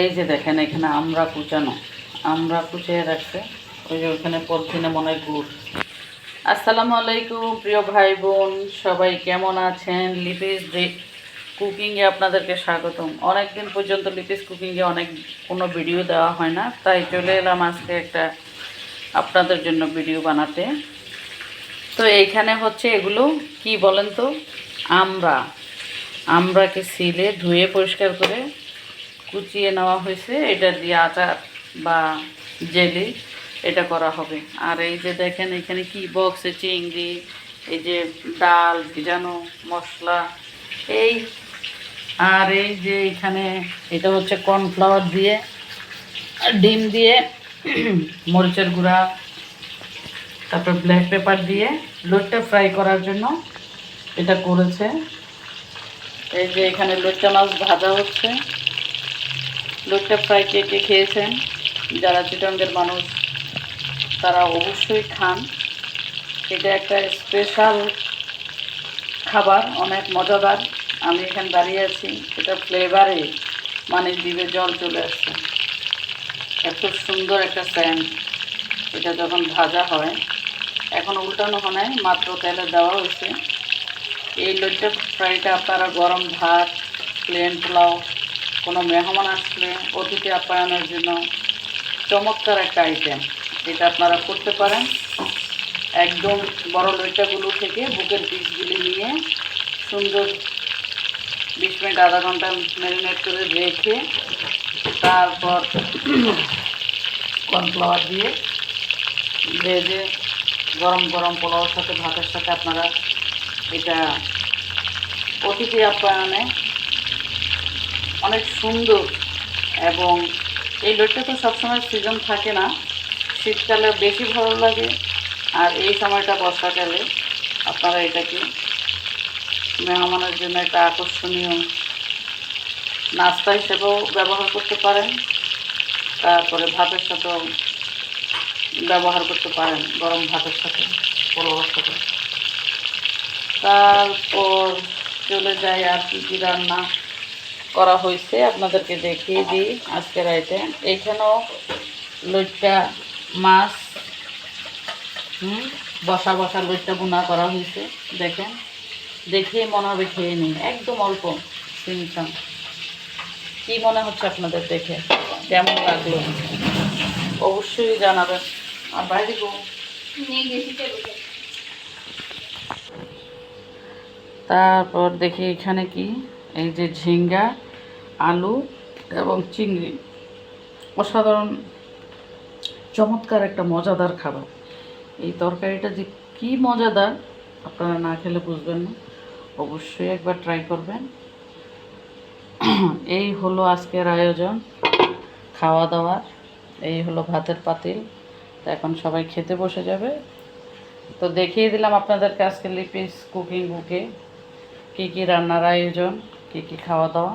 এই যে দেখেন, এখানে আমরা কুচানো। আমরা কুচিয়ে রাখছে। ওই যে ওখানে পলিথিনে মনে হয় গুড়। আসসালামু আলাইকুম, প্রিয় ভাই বোন সবাই কেমন আছেন? লিপিস কুকিংয়ে আপনাদেরকে স্বাগতম। অনেক দিন পর্যন্ত লিপিস কুকিংয়ে অনেক, কোনো ভিডিও দেওয়া হয় না। তাই চলে এলাম আজকে একটা আপনাদের জন্য ভিডিও বানাতে। তো এইখানে হচ্ছে এগুলো, কি বলেন তো? আমরা। আমরাকে সিলে ধুয়ে পরিষ্কার করে কুচিয়ে নেওয়া হয়েছে, এটা দিয়ে আচার বা জেলি এটা করা হবে। আর এই যে দেখেন, এখানে কি বক্সে চিংড়ি, এই যে ডাল, ভিজানো মশলা, এই আর এই যে এখানে এটা হচ্ছে কর্নফ্লাওয়ার দিয়ে, ডিম দিয়ে, মরিচের গুঁড়া, তারপর ব্ল্যাক পেপার দিয়ে লোটটা ফ্রাই করার জন্য এটা করেছে। এই যে এখানে লোটটা মাছ ভাজা হচ্ছে। লোটটা ফ্রাই কে কে খেয়েছেন। যারা চিটঙ্গের মানুষ, তারা অবশ্যই খান। এটা একটা স্পেশাল খাবার, অনেক মজাদার। আমি এখানে দাঁড়িয়ে আছি, এটা ফ্লেভারে মানে জিভে জল চলে আসছে। এত সুন্দর একটা স্যান্ড, এটা যখন ভাজা হয়, এখন উল্টানো হয় মাত্র তেলে দেওয়া হয়েছে। এই লজ্জা ফ্রাইটা আপনারা গরম ভাত প্লেন পোলাও কোনো মেহমান আসলে অতিথি আপ্যায়নের জন্য চমৎকার একটা আইটেম এটা আপনারা করতে পারেন। একদম বড় লইটাগুলো থেকে বুকের পিসগুলি নিয়ে সুন্দর বিশ মিনিট, আধা ঘণ্টা ম্যারিনেট করে রেখে তারপর কর্নফ্লাওয়ার দিয়ে ভেজে গরম গরম পোলাওর সাথে, ভাতের সাথে আপনারা এটা অতিথি আপ্যায়নে অনেক সুন্দর এবং এই লইটা তো সবসময় সিজন থাকে না। শীতকালে বেশি ভালো লাগে আর এই সময়টা বর্ষাকালে আপনারা এটাকে মেহমানের জন্য একটা আকর্ষণীয় নাস্তা হিসেবেও ব্যবহার করতে পারেন। তারপরে ভাতের সাথেও ব্যবহার করতে পারেন গরম ভাতের সাথে পোলাওয়ার তারপর চলে যায় আর কি কী রান্না। করা হয়েছে, আপনাদেরকে দেখিয়ে দিই আজকের আইটেম এইখানেও লইট্টা, মাছ, হুম, বসা বসা লইট্টা বোনা করা হয়েছে, দেখেন। দেখিয়ে মনে হবে খেয়ে নিই, একদম অল্প সিমসাম কী মনে হচ্ছে আপনাদের দেখে? কেমন লাগল? অবশ্যই জানাবেন। আর বাইরে তারপর দেখি এখানে কি? এই যে ঝিঙ্গা। আলু এবং চিংড়ি। অসাধারণ, চমৎকার একটা মজাদার খাবার। এই তরকারিটা যে কি মজাদার, আপনারা না খেলে বুঝবেন না। অবশ্যই একবার ট্রাই করবেন। এই হলো আজকের আয়োজন খাওয়া দাওয়ার এই হলো ভাতের পাতিল। তো এখন সবাই খেতে বসে যাবে। তো দেখিয়ে দিলাম আপনাদেরকে আজকে লিপিস কুকিং বুকে কী কী রান্নার আয়োজন, কী কী খাওয়া দাওয়া